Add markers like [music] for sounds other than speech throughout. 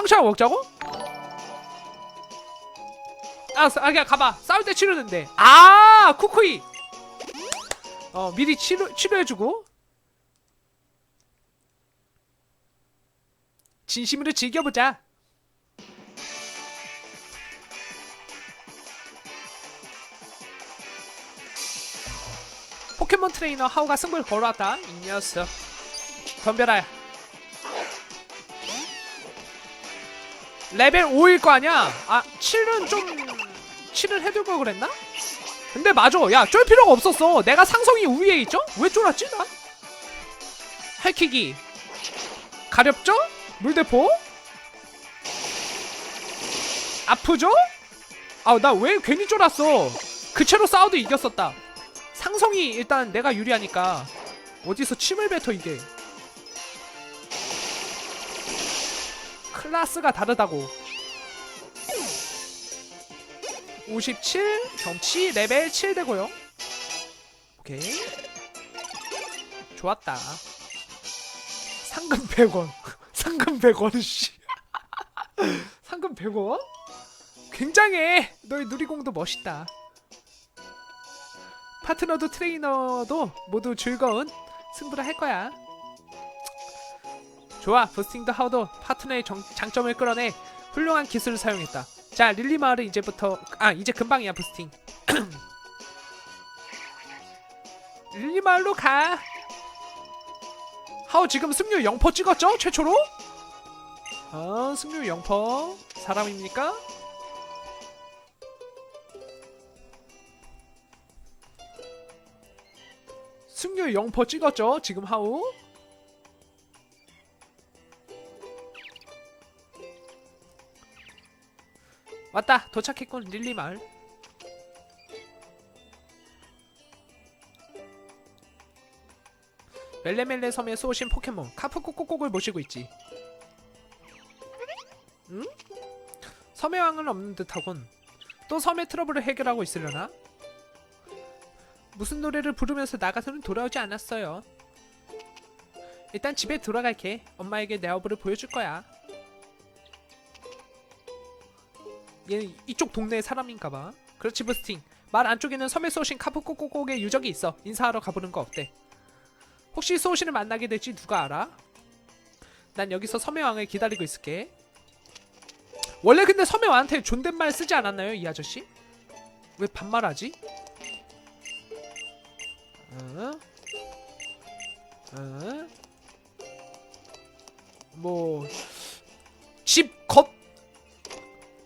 상처약 먹자고? 아, 아 그냥 가봐. 싸울 때 치료된대. 아, 쿠쿠이. 어, 미리 치료 치료해주고. 진심으로 즐겨보자. 포켓몬 트레이너 하우가 승부를 걸어왔다. 이 녀석. 덤벼라. 레벨 5일 거 아니야? 아, 7은 좀 7을 해둘 걸 그랬나? 근데 맞아. 야, 쫄 필요가 없었어. 내가 상성이 우위에 있죠? 왜 쫄았지, 나? 할키기. 가렵죠? 물대포? 아프죠? 아, 나 왜 괜히 쫄았어? 그 채로 싸워도 이겼었다. 상성이 일단 내가 유리하니까 어디서 침을 뱉어 이게. 클라스가 다르다고. 57 경치 레벨 7 되고요. 오케이. 좋았다. 상금 100원. [laughs] 상금 100원 씨. [laughs] 상금 100원? 굉장해. 너의 누리공도 멋있다. 파트너도 트레이너도 모두 즐거운 승부를 할 거야. 좋아, 부스팅도 하우도 파트너의 정- 장점을 끌어내 훌륭한 기술을 사용했다. 자, 릴리 마을은 이제부터 아 이제 금방이야 부스팅. [clears throat] 릴리 마을로 가. 하우 지금 승률 0% 찍었죠? 최초로? 아 승률 0% 사람입니까? 승률 0% 찍었죠? 지금 하우? 왔다. 도착했군. 릴리 마을. 멜레멜레 섬에 쏘신 포켓몬 카프코코콕을 모시고 있지. 응? 섬의 왕은 없는 듯하군. 또 섬의 트러블을 해결하고 있으려나? 무슨 노래를 부르면서 나가서는 돌아오지 않았어요. 일단 집에 돌아갈게. 엄마에게 내 어부를 보여줄 거야 얘는 이쪽 동네 사람인가봐. 그렇지 부스팅. 말 안쪽에는 섬에서 오신 카프코코콕의 유적이 있어. 인사하러 가보는 거 어때? 혹시 소신을 만나게 될지 누가 알아? 난 여기서 섬의 왕을 기다리고 있을게. 원래 근데 섬의 왕한테 존댓말 쓰지 않았나요, 이 아저씨? 왜 반말하지? 어? 어? 뭐... 집 겉...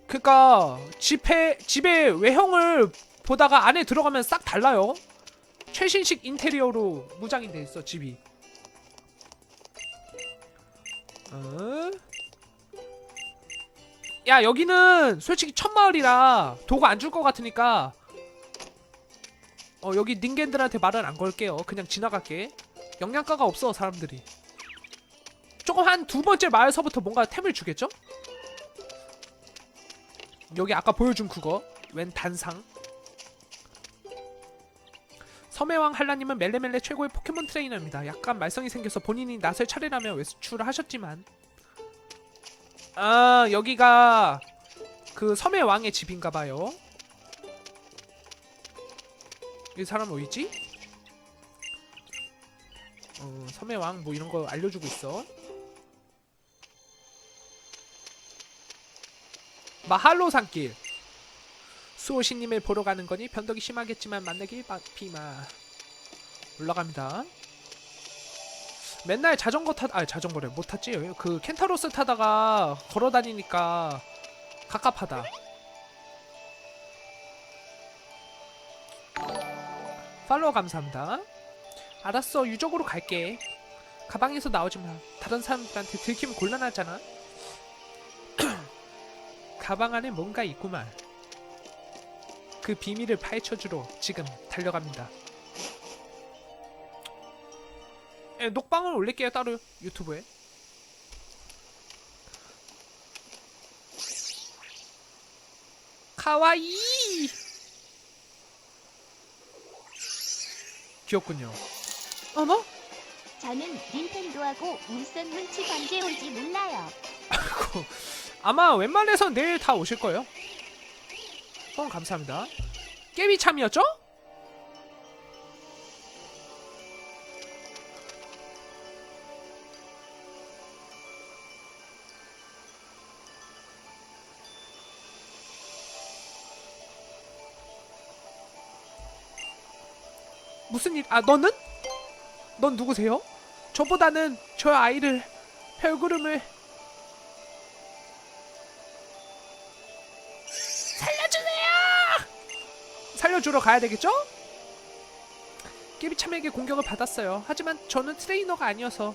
그니까 집에 집의 외형을 보다가 안에 들어가면 싹 달라요. 최신식 인테리어로 무장이 돼 있어 집이. 어? 야 여기는 솔직히 첫 마을이라 도구 안 줄 것 같으니까 어 여기 닌겐들한테 말은 안 걸게요. 그냥 지나갈게. 영양가가 없어 사람들이. 조금 한 두 번째 마을서부터 뭔가 템을 주겠죠? 여기 아까 보여준 그거 웬 단상 섬의 왕 한라님은 멜레멜레 최고의 포켓몬 트레이너입니다. 약간 말썽이 생겨서 본인이 나설 차례라며 외출을 하셨지만 아 여기가 그 섬의 왕의 집인가봐요. 이 사람 어디지? 어, 섬의 왕뭐 이런 거 알려주고 있어. 마할로 산길. 수호신님을 보러 가는 거니 변덕이 심하겠지만 만나길 바, 비마. 올라갑니다. 맨날 자전거 타, 아 자전거래. 못 탔지? 그 켄타로스 타다가 걸어 다니니까 갑갑하다. 팔로우 감사합니다. 알았어. 유적으로 갈게. 가방에서 나오지 마. 다른 사람들한테 들키면 곤란하잖아 가방 안에 뭔가 있구만. 그 비밀을 파헤쳐주러 지금 달려갑니다. 에, 녹방을 올릴게요 따로 유튜브에. 카와이. 귀엽군요. 어머? 저는 닌텐도하고 울산 문치 언제 올지 몰라요. 아이고 아마 웬만해선 내일 다 오실 거예요. 후원 감사합니다. 깨비 참이었죠? 무슨 일? 아 너는? 넌 누구세요? 저보다는 저 아이를 별구름을 주러 가야 되겠죠? 깨비 참에게 공격을 받았어요. 하지만 저는 트레이너가 아니어서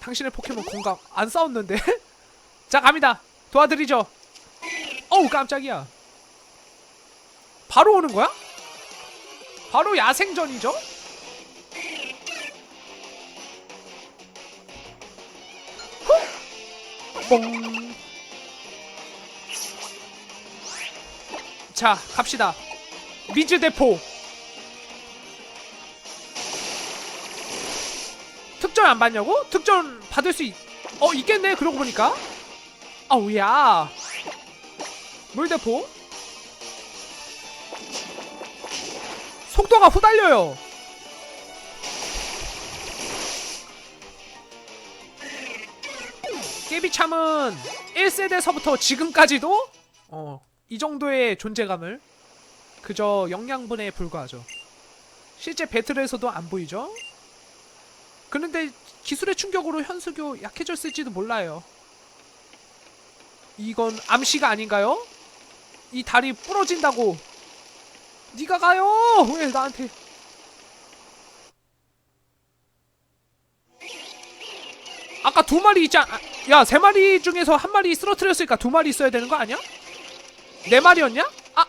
당신의 포켓몬 공각 안 싸웠는데? [laughs] 자 갑니다. 도와드리죠. 어우 깜짝이야. 바로 오는 거야? 바로 야생전이죠? 후! 뽕. 자, 갑시다. 미즈 대포. 특전 안 받냐고? 특전 받을 수 있... 어, 있겠네. 그러고 보니까. 아우야. 물대포. 속도가 후달려요. 깨비참은 1세대서부터 지금까지도 어, 이 정도의 존재감을 그저 영양분에 불과하죠. 실제 배틀에서도 안 보이죠? 그런데 기술의 충격으로 현수교 약해졌을지도 몰라요. 이건 암시가 아닌가요? 이 다리 부러진다고 네가 가요! 왜 나한테? 아까 두 마리 있지 않... 아, 야, 세 마리 중에서 한 마리 쓰러뜨렸으니까 두 마리 있어야 되는 거 아니야? 네 마리였냐? 아!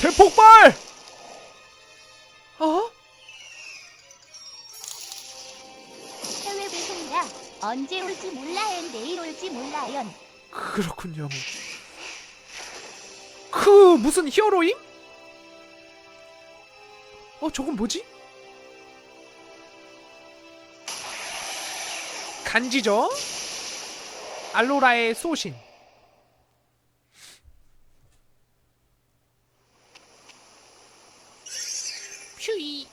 대폭발! 어? 해외 배송이라 언제 올지 몰라요. 내일 올지 몰라요. 그렇군요. 그 무슨 히어로임? 어 저건 뭐지? 간지죠? 알로라의 소신. 퓨이.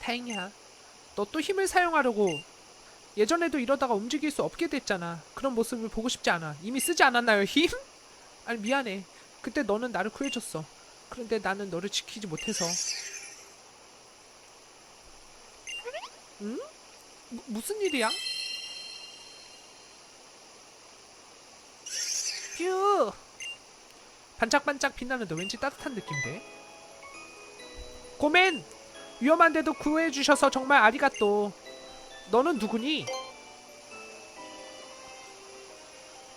다행이야. 너 또 힘을 사용하려고 예전에도 이러다가 움직일 수 없게 됐잖아. 그런 모습을 보고 싶지 않아. 이미 쓰지 않았나요, 힘? 아니, 미안해. 그때 너는 나를 구해줬어. 그런데 나는 너를 지키지 못해서. 응? 무, 무슨 일이야? 퓨! 반짝반짝 빛나는데 왠지 따뜻한 느낌인데? 고멘! 위험한데도 구해주셔서 정말 아리가또. 너는 누구니?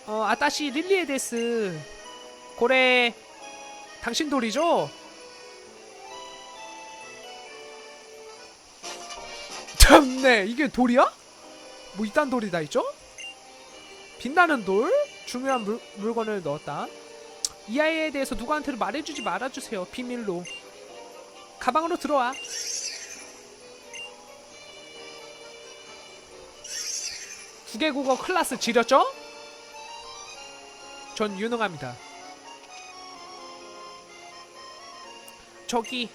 어, 아따시 릴리에 데스. 고래, 당신 돌이죠? 참네, 이게 돌이야? 뭐 이딴 돌이 다 있죠? 빛나는 돌? 중요한 물, 물건을 넣었다. 이 아이에 대해서 누구한테도 말해주지 말아주세요. 비밀로. 가방으로 들어와. 국외국어 클래스 지렸죠? 전 유능합니다. 저기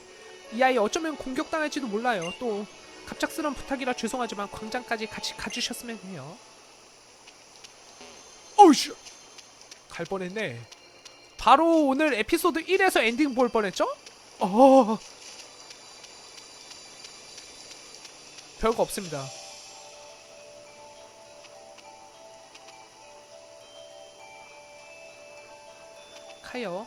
이 아이 어쩌면 공격당할지도 몰라요. 또 갑작스런 부탁이라 죄송하지만 광장까지 같이 가주셨으면 해요. 어우씨, 갈 뻔했네. 바로 오늘 에피소드 1에서 엔딩 볼 뻔했죠? 어, 별거 없습니다. 카요.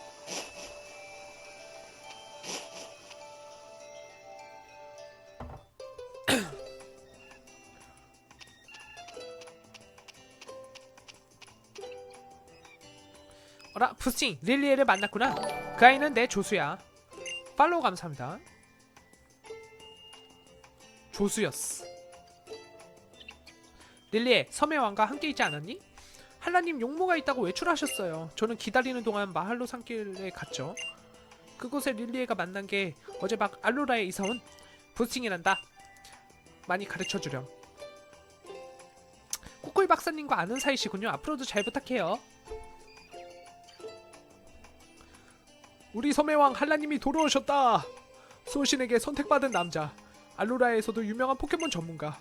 부스팅 릴리에를 만났구나 그 아이는 내 조수야 팔로우 감사합니다 조수였어 릴리에 섬의 왕과 함께 있지 않았니? 한라님 용모가 있다고 외출하셨어요 저는 기다리는 동안 마할로 산길에 갔죠 그곳에 릴리에가 만난 게 어제 막 알로라에 이사온 부스팅이란다. 많이 가르쳐 주렴. 꾸꾸이 박사님과 아는 사이시군요. 앞으로도 잘 부탁해요. 우리 섬의왕 한라님이 돌아오셨다. 소신에게 선택받은 남자. 알로라에서도 유명한 포켓몬 전문가.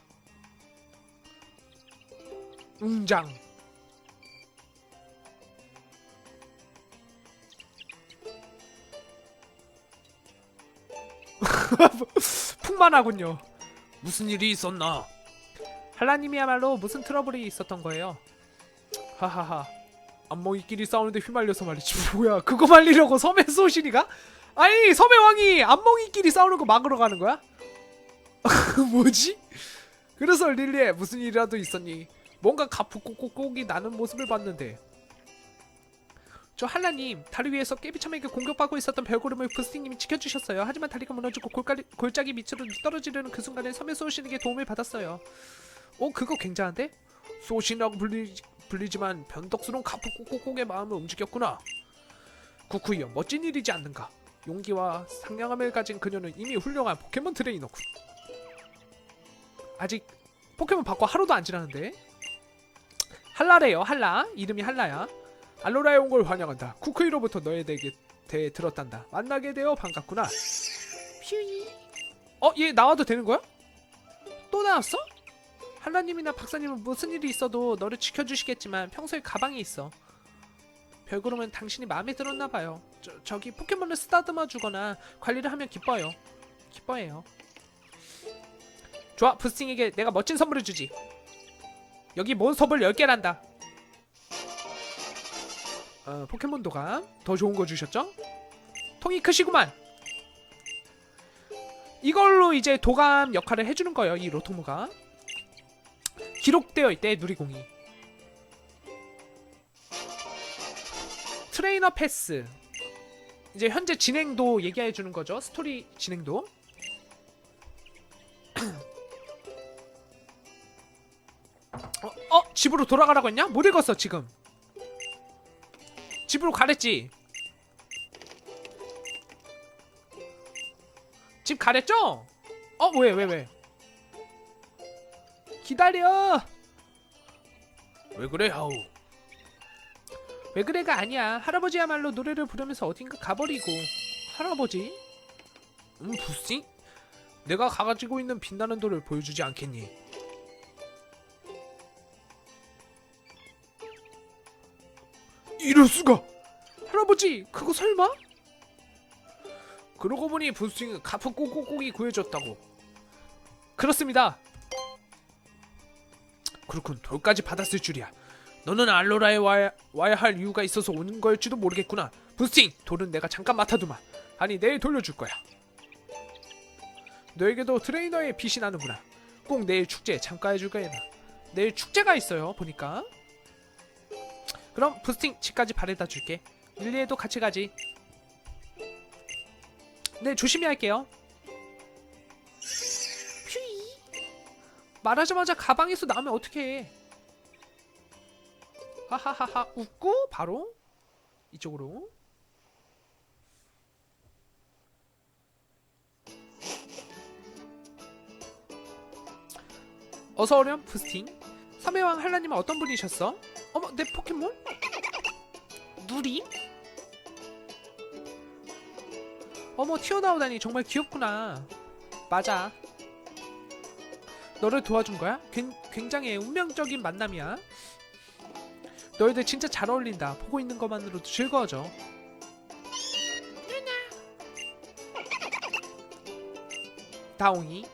웅장. [laughs] 풍만하군요. 무슨 일이 있었나? 한라님이야말로 무슨 트러블이 있었던 거예요. 하하하. 안몽이끼리 싸우는데 휘말려서 말이지. [laughs] 뭐야? 그거 말리려고 섬의 소신이가? 아니 섬의 왕이 안몽이끼리 싸우는 거 막으러 가는 거야? [laughs] 뭐지? 그래서 릴리에 무슨 일이라도 있었니? 뭔가 가프꼬꼬꼬기 나는 모습을 봤는데 저 한라님 다리 위에서 깨비참에게 공격받고 있었던 별구름을 부스팅님이 지켜주셨어요 하지만 다리가 무너지고 골까리, 골짜기 밑으로 떨어지려는 그 순간에 섬의 소신에게 도움을 받았어요 어 그거 굉장한데? 소신이라고 불리, 불리지만 변덕스러운 가프꼬꼬꼬의 마음을 움직였구나. 쿠쿠이요 멋진 일이지 않는가? 용기와 상냥함을 가진 그녀는 이미 훌륭한 포켓몬 트레이너군. 아직 포켓몬 바꿔 하루도 안 지났는데? 한라래요 한라. 이름이 한라야. 알로라에 온 걸 환영한다. 쿠쿠이로부터 너에 대해, 들었단다. 만나게 되어 반갑구나. 퓨이 어 얘 나와도 되는 거야? 또 나왔어? 한라님이나 박사님은 무슨 일이 있어도 너를 지켜주시겠지만 평소에 가방에 있어. 별구름은 당신이 마음에 들었나 봐요. 저, 저기 포켓몬을 쓰다듬어 주거나 관리를 하면 기뻐요. 기뻐해요. 좋아 부스팅에게 내가 멋진 선물을 주지. 여기 몬스터볼 10개란다. 어, 포켓몬 도감. 더 좋은 거 주셨죠? 통이 크시구만. 이걸로 이제 도감 역할을 해주는 거예요 이 로토무가 기록되어 있대 누리공이 트레이너 패스 이제 현재 진행도 얘기해 주는 거죠 스토리 진행도 [clears throat] 어, 어? 집으로 돌아가라고 했냐? 못 읽었어 지금 집으로 가랬지 집 가랬죠? 어? 왜 왜 왜, 기다려 왜 그래 하우 왜 그래가 아니야 할아버지야말로 노래를 부르면서 어딘가 가버리고 할아버지? 음 부싱? 내가 가지고 있는 빛나는 돌을 보여주지 않겠니? 이럴 수가! 할아버지, 그거 설마? 그러고 보니 분스윙은 가프 꼬꼬꼬기 구해줬다고. 그렇습니다. 그렇군, 돌까지 받았을 줄이야. 너는 알로라에 와야, 와야 할 이유가 있어서 오는 거일지도 모르겠구나. 부스팅, 돌은 내가 잠깐 맡아두마. 아니, 내일 돌려줄 거야. 너에게도 트레이너의 빛이 나는구나. 꼭 내일 축제에 참가해줄 거야. 내일 축제가 있어요, 보니까. 그럼 부스팅 집까지 바래다 줄게. 릴리에도 같이 가지. 네, 조심히 할게요. 말하자마자 가방에서 나오면 어떡해. 하하하하 웃고 바로 이쪽으로. 어서 오렴 부스팅. 삼회왕 한라님은 어떤 분이셨어? 어머 내 포켓몬? 누리? 어머 튀어나오다니 정말 귀엽구나 맞아 너를 도와준 거야? 굉, 굉장히 운명적인 만남이야 너희들 진짜 잘 어울린다 보고 있는 것만으로도 즐거워져 다옹이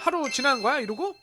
하루 지나는 거야 이러고?